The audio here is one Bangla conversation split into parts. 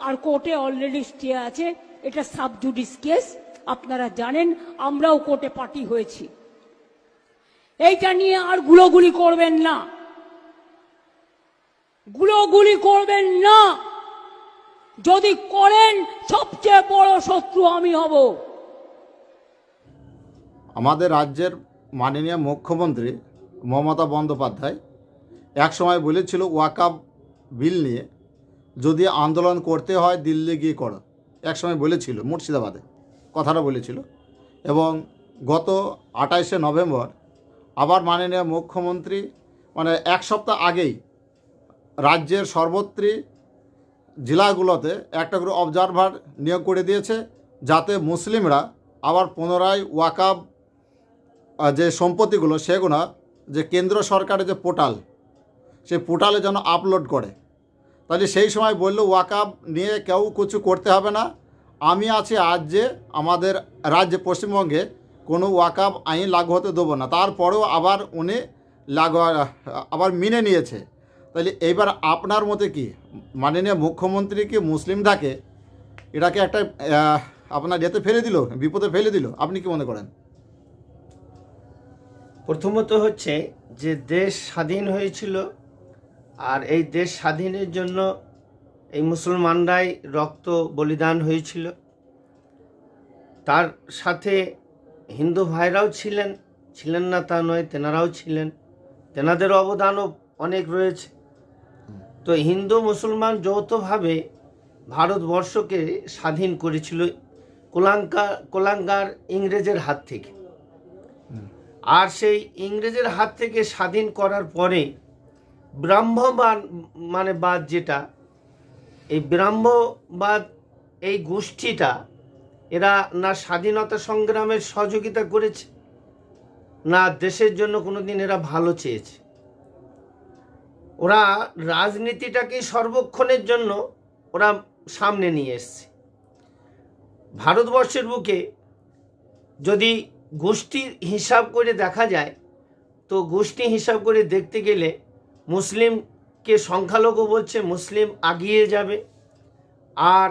আর কোর্টে অলরেডি স্টে আছে। এটা সাবজুডিস কেস আপনারা জানেন, আমরাও কোর্টে পার্টি হয়েছি। এইটা নিয়ে আর গুলোগুলি করবেন না। গুলোগুলি করবেন না। যদি করেন, সবচেয়ে বড় শত্রু আমি হব। আমাদের রাজ্যের মাননীয় মুখ্যমন্ত্রী মমতা বন্দ্যোপাধ্যায় এক সময় বলেছিল, ওয়াকাব বিল নিয়ে যদি আন্দোলন করতে হয় দিল্লি গিয়ে করো। এক সময় বলেছিল, মুর্শিদাবাদে, কথাটা বলেছিল। এবং গত আঠাইশে নভেম্বর আবার মাননীয় মুখ্যমন্ত্রী মানে এক সপ্তাহ আগেই রাজ্যের সর্বত্রই জেলাগুলোতে একটা করে অবজারভার নিয়োগ করে দিয়েছে, যাতে মুসলিমরা আবার পুনরায় ওয়াকাব যে সম্পত্তিগুলো সেগুলো যে কেন্দ্র সরকারের যে পোর্টাল, সেই পোর্টালে যেন আপলোড করে। তাহলে সেই সময় বলল, ওয়াকাব নিয়ে কেউ কিছু করতে হবে না। আমি আছি আজ যে আমাদের রাজ্যে পশ্চিমবঙ্গে কোনো ওয়াকাব আইন লাগু হতে দেবো না। তারপরেও আবার উনি লাগু, আবার মেনে নিয়েছে। তাহলে এইবার আপনার মতে কি? মাননীয় মুখ্যমন্ত্রী কি মুসলিম থাকে এটাকে একটা আপনার এতে ফেলে দিল, বিপদে ফেলে দিল। আপনি কি মনে করেন? প্রথমত হচ্ছে যে দেশ স্বাধীন হয়েছিল আর এই দেশ স্বাধীনের জন্য এই মুসলমানরাই রক্ত বলিদান হয়েছিল। তার সাথে হিন্দু ভাইরাও ছিলেন ছিলেন না তা নয় তেনারাও ছিলেন। তেনাদের অবদানও অনেক রয়েছে। তো হিন্দু মুসলমান যৌথভাবে ভারতবর্ষকে স্বাধীন করেছিল কোলাঙ্কা কোলাঙ্গার ইংরেজের হাত থেকে। আর সেই ইংরেজের হাত থেকে স্বাধীন করার পরে ব্রাহ্মবাদ মানে বাদ যেটা, এই ব্রাহ্মবাদ এই গোষ্ঠীটা এরা না স্বাধীনতা সংগ্রামের সহযোগিতা করেছে, না দেশের জন্য কোনো দিন এরা ভালো চেয়েছে। ওরা রাজনীতিটাকে সর্বক্ষণের জন্য ওরা সামনে নিয়ে এসছে। ভারতবর্ষের বুকে যদি গোষ্ঠীর হিসাব করে দেখা যায়, তো গোষ্ঠী হিসাব করে দেখতে গেলে মুসলিমকে সংখ্যালঘু বলছে মুসলিম আগিয়ে যাবে। আর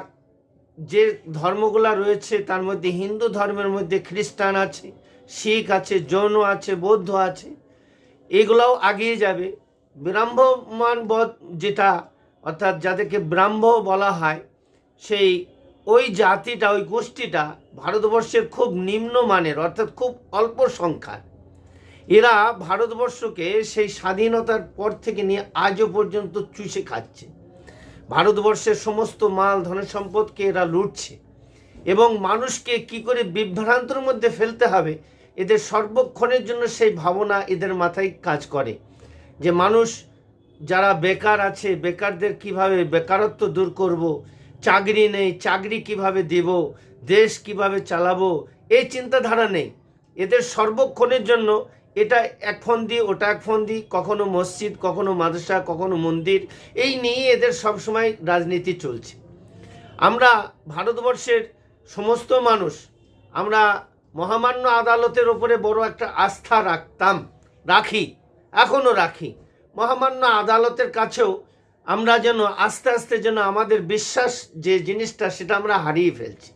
যে ধর্মগুলা রয়েছে, তার মধ্যে হিন্দু ধর্মের মধ্যে খ্রিস্টান আছে, শিখ আছে, জৈন আছে, বৌদ্ধ আছে, এগুলাও আগিয়ে যাবে। ব্রাহ্মণবধ যেটা, অর্থাৎ যাদেরকে ব্রাহ্ম বলা হয়, সেই ওই জাতিটা, ওই গোষ্ঠীটা ভারতবর্ষের খুব নিম্নমানের, অর্থাৎ খুব অল্প সংখ্যার। এরা ভারতবর্ষকে সেই স্বাধীনতার পর থেকে নিয়ে আজও পর্যন্ত চুষে খাচ্ছে। ভারতবর্ষের সমস্ত মাল ধন সম্পদকে এরা লুটছে এবং মানুষকে কি করে বিভ্রান্তর মধ্যে ফেলতে হবে, এদের সর্বক্ষণের জন্য সেই ভাবনা এদের মাথায় কাজ করে। যে মানুষ যারা বেকার আছে, বেকারদের কীভাবে বেকারত্ব দূর করব, চাকরি নেই, চাকরি কীভাবে দেব, দেশ কীভাবে চালাবো এই চিন্তাধারা নেই। এদের সর্বক্ষণের জন্য এটা এক ফোন দিই ওটা এক ফোন দিই কখনো মসজিদ, কখনো মাদ্রাসা, কখনো মন্দির, এই নিয়ে এদের সবসময় রাজনীতি চলছে। আমরা ভারতবর্ষের সমস্ত মানুষ, আমরা মহামান্য আদালতের ওপরে বড় একটা আস্থা রাখতাম, রাখি এখনও রাখি। মহামান্য আদালতের কাছেও আমরা যেন আস্তে আস্তে যেন আমাদের বিশ্বাস যে জিনিসটা, সেটা আমরা হারিয়ে ফেলছি।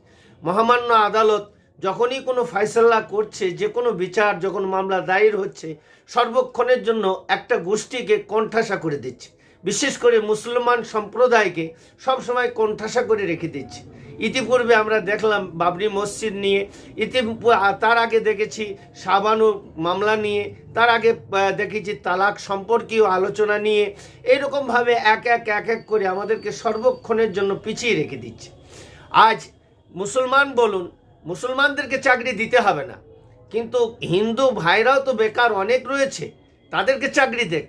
মহামান্য আদালত যখনই কোনো ফয়সলা করছে, যে কোনো বিচার যখন মামলা দায়ের হচ্ছে, সর্বক্ষণের জন্য একটা গোষ্ঠীকে কণ্ঠাসা করে দিচ্ছে। বিশেষ করে মুসলমান সম্প্রদায়কে সবসময় কণ্ঠাসা করে রেখে দিচ্ছে। ইতিপূর্বে আমরা দেখলাম বাবরি মসজিদ নিয়ে ইতি তার আগে দেখেছি সাবানু মামলা নিয়ে, তার আগে দেখেছি তালাক সম্পর্কীয় আলোচনা নিয়ে। এইরকমভাবে এক এক এক এক করে আমাদেরকে সর্বক্ষণের জন্য পিছিয়ে রেখে দিচ্ছে। আজ মুসলমান বলুন মুসলমানদেরকে চাকরি দিতে হবে না। কিন্তু হিন্দু ভাইরাও তো বেকার অনেক রয়েছে, তাদেরকে চাকরি দেখ।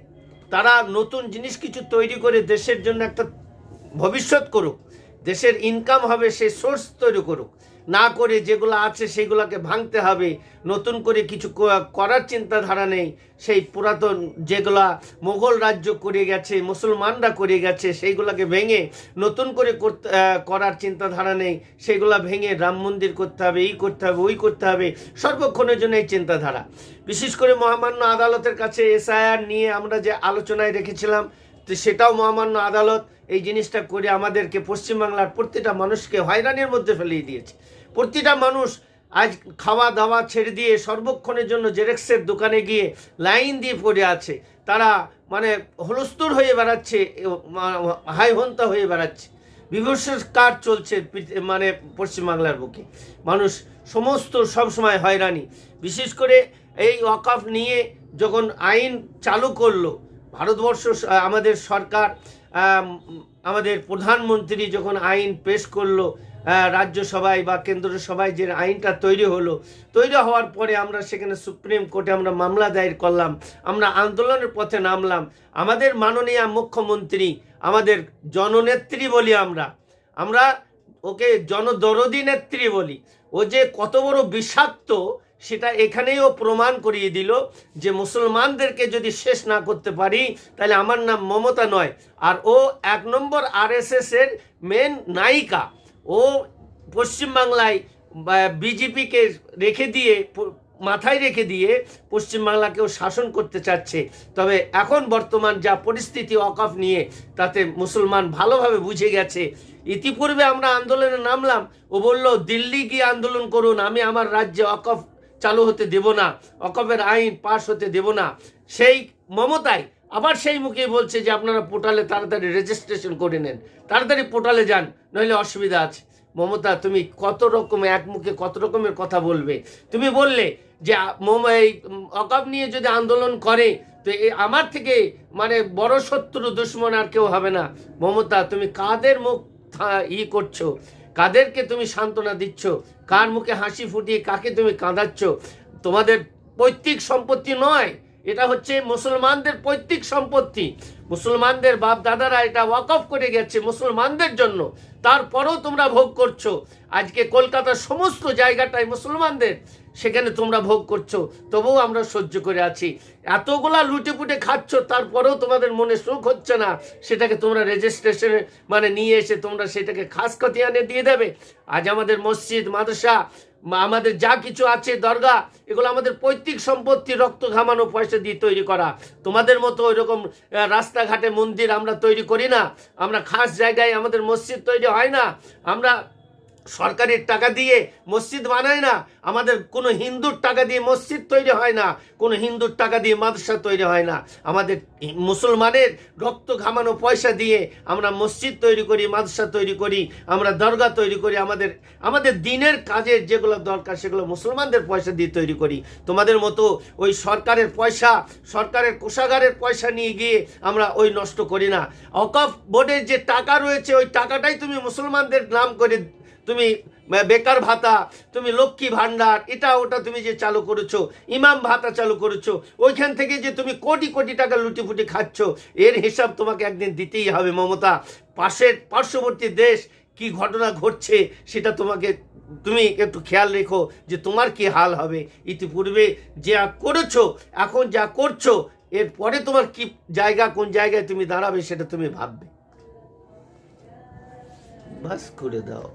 তারা নতুন জিনিস কিছু তৈরি করে দেশের জন্য একটা ভবিষ্যৎ করুক। দেশের ইনকাম হবে সে সোর্স তৈরি করুক। না করে যেগুলো আছে সেগুলোকে ভাঙতে হবে। নতুন করে কিছু করার চিন্তাধারা নেই। সেই পুরাতন যেগুলা মোগল রাজ্য করে গেছে, মুসলমানরা করে গেছে, সেইগুলোকে ভেঙে নতুন করে করার চিন্তাধারা নেই। সেগুলা ভেঙে রাম মন্দির করতে হবে, এই করতে হবে, ওই করতে হবে। সর্বক্ষণের জন্য এই চিন্তাধারা। বিশেষ করে মহামান্য আদালতের কাছে এসআইআর নিয়ে আমরা যে আলোচনায় রেখেছিলাম তো সেটাও মহামান্য আদালত এই জিনিসটা করে আমাদেরকে পশ্চিমবাংলার প্রতিটা মানুষকে হয়রানির মধ্যে ফেলিয়ে দিয়েছে। প্রতিটা মানুষ আজ খাওয়া দাওয়া ছেড়ে দিয়ে সর্বক্ষণের জন্য জেরেক্সের দোকানে গিয়ে লাইন দিয়ে পড়ে আছে। তারা মানে হলস্তুর হয়ে বেড়াচ্ছে হাই হন্তা হয়ে বেড়াচ্ছে। বিভৎসের কাজ চলছে মানে পশ্চিমবাংলার বুকে। মানুষ সমস্ত সবসময় হয়রানি। বিশেষ করে এই ওয়াকাফ নিয়ে যখন আইন চালু করল ভারতবর্ষ আমাদের সরকার আমাদের প্রধানমন্ত্রী যখন আইন পেশ করল রাজ্যসভায় বা কেন্দ্র সভায় যে আইনটা তৈরি হলো, তৈরি হওয়ার পরে আমরা সেখানে সুপ্রিম কোর্টে আমরা মামলা দায়ের করলাম, আমরা আন্দোলনের পথে নামলাম। আমাদের মাননীয় মুখ্যমন্ত্রী, আমাদের জননেত্রী বলি আমরা আমরা ওকে জনদরদি নেত্রী বলি। ও যে কত বড় বিষাক্ত সেটা এখানেই ও প্রমাণ করিয়ে দিল যে মুসলমানদেরকে যদি শেষ না করতে পারি, তাহলে আমার নাম মমতা নয়। আর ও এক নম্বর আরএসএস এর মেন নায়িকা। ও পশ্চিমবাংলায় বিজেপিকে রেখে দিয়ে মাথায় রেখে দিয়ে পশ্চিমবাংলাকেও শাসন করতে চাচ্ছে। তবে এখন বর্তমান যা পরিস্থিতি অকফ নিয়ে, তাতে মুসলমান ভালোভাবে বুঝে গেছে। ইতিপূর্বে আমরা আন্দোলনে নামলাম। ও বলল, দিল্লি গিয়ে আন্দোলন করুন। আমি আমার রাজ্যে অকফ চালু হতে দেব না অকফের আইন পাশ হতে দেব না। সেই মমতায় আবার সেই মুখে বলছে যে আপনারা পোর্টালে তাড়াতাড়ি রেজিস্ট্রেশন করে নেন। তাড়াতাড়ি পোর্টালে যান, নইলে অসুবিধা আছে। মমতা, তুমি কত রকম এক মুখে কত রকমের কথা বলবে? তুমি বললে যে এই অকাপ নিয়ে যদি আন্দোলন করে, তো আমার থেকে মানে বড় শত্রু, দুশ্মন আর কেউ হবে না। মমতা, তুমি কাদের মুখ ই করছ? কাদেরকে তুমি সান্ত্বনা দিচ্ছ? কার মুখে হাসি ফুটিয়ে কাকে তুমি কাঁদাচ্ছ? তোমাদের পৈতৃক সম্পত্তি নয়, এটা হচ্ছে মুসলমানদের পৈতৃক সম্পত্তি। মুসলমানদের বাপ দাদারা এটা ওয়াকফ করে গেছে মুসলমানদের জন্য, তারপরেও তোমরা ভোগ করছ। আজকে কলকাতার সমস্ত জায়গাটাই মুসলমানদের সেখানে তোমরা ভোগ করছ তবুও আমরা সহ্য করে আছি। এতগুলা লুটে পুটে খাচ্ছ তারপরেও তোমাদের মনে সুখ হচ্ছে না। সেটাকে তোমরা রেজিস্ট্রেশনে মানে নিয়ে এসে তোমরা সেটাকে খাস খতিয়ানে দিয়ে দেবে। আজ আমাদের মসজিদ মাদ্রাসা আমাদের যা কিছু আছে দরগা এগুলো আমাদের পৈতৃক সম্পত্তি রক্ত ঘামানো পয়সা দিয়ে তৈরি করা। তোমাদের মতো ওইরকম আহ, রাস্তাঘাটে মন্দির আমরা তৈরি করি না। আমরা খাস জায়গায় আমাদের মসজিদ তৈরি হয় না। আমরা সরকারের টাকা দিয়ে মসজিদ বানায় না, আমাদের কোনো হিন্দুর টাকা দিয়ে মসজিদ তৈরি হয় না, কোনো হিন্দুর টাকা দিয়ে মাদ্রাসা তৈরি হয় না। আমাদের মুসলমানের রক্ত ঘামানো পয়সা দিয়ে আমরা মসজিদ তৈরি করি, মাদ্রাসা তৈরি করি, আমরা দরগা তৈরি করি, আমাদের আমাদের দিনের কাজের যেগুলো দরকার সেগুলো মুসলমানদের পয়সা দিয়ে তৈরি করি। তোমাদের মতো ওই সরকারের পয়সা, সরকারের কোষাগারের পয়সা নিয়ে গিয়ে আমরা ওই নষ্ট করি না। অকফ বোর্ডের যে টাকা রয়েছে, ওই টাকাটাই তুমি মুসলমানদের নাম করে তুমি বেকার ভাতা, তুমি লক্ষ্মী ভান্ডার এটা, ওটা তুমি যে চালু করেছ, ইমাম ভাতা চালু করেছ, ওইখান থেকে যে তুমি কোটি কোটি টাকা লুটি ফুটি খাচ্ছ, এর হিসাব তোমাকে একদিন দিতেই হবে, মমতা। পাশের, পার্শ্ববর্তী দেশ, কি ঘটনা ঘটছে, সেটা তোমাকে, তুমি একটু খেয়াল রেখো যে তোমার কি হাল হবে। ইতিপূর্বে যা করেছ, এখন যা করছ এরপরে তোমার কি জায়গা, কোন জায়গায় তুমি দাঁড়াবে, সেটা তুমি ভাববে। বাস করে দাও।